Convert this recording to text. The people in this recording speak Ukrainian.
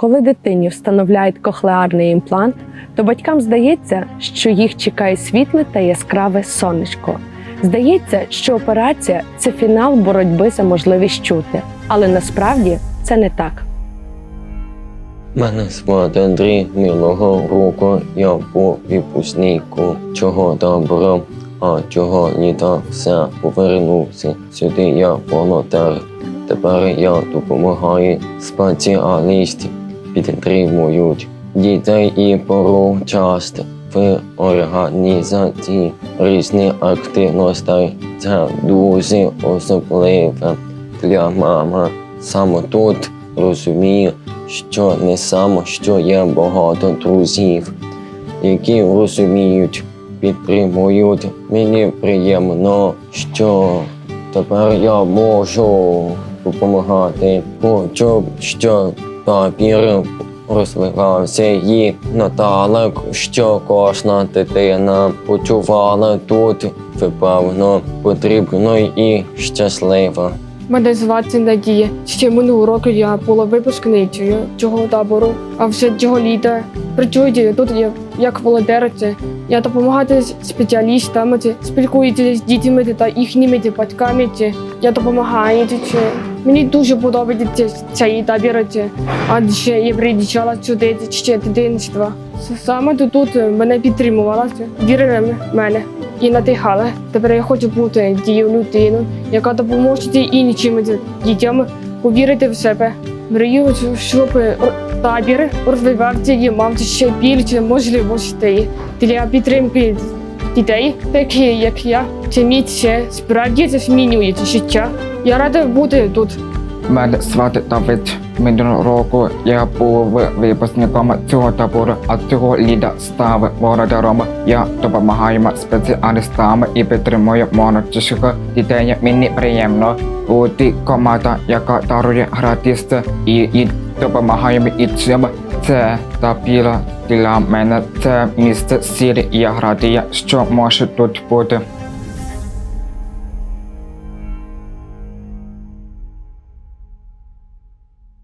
Коли дитині встановляють кохлеарний імплант, то батькам здається, що їх чекає світле та яскраве сонечко. Здається, що операція це фінал боротьби за можливість чути, але насправді це не так. Мене звати Андрій минулого року я був випускнику. Чого добро, а чого літа все повернувся. Сюди я волонтер. Тепер я допомагаю спеціалістів, підтримують дітей і поручасть в організації різних активностей. Це дуже особливе для мами. Саме тут розумію, що не саме, що є багато друзів, які розуміють, підтримують. Мені приємно, що тепер я можу допомагати. Хочу, щоб папір розвивався і наталек, що кожна дитина почувала тут випевно, потрібно і щаслива. Мене звати Надія. Ще минулого року я була випускницею цього табору, а вже цього літа працюю тут як, як волонтериця. Я допомагаю спеціалістам, спілкуюся з дітьми та їхніми батьками. Я допомагаю. Мені дуже подобається цей табір, адже я приїжджала сюди ще дитинства. Саме тут мене підтримувала, вірила в мене і надихала. Тепер я хочу бути дією людиною, яка допоможе іншим дітям повірити в себе. Мрію, щоб табір розвивався і мав ще більше можливостей для підтримки дітей, такі як я. Це місце справді змінює життя. Я рада бути тут. Мене звати Давид. Минулого року я був випускником цього табору, а цього літа став володаром. Я допомагаю спеціалістам і підтримую молодших дітей. Мені приємно бути команда, яка дарує гратись і, і допомагає і цим. Це табір для мене. Це місце сілі і я радий, що може тут бути.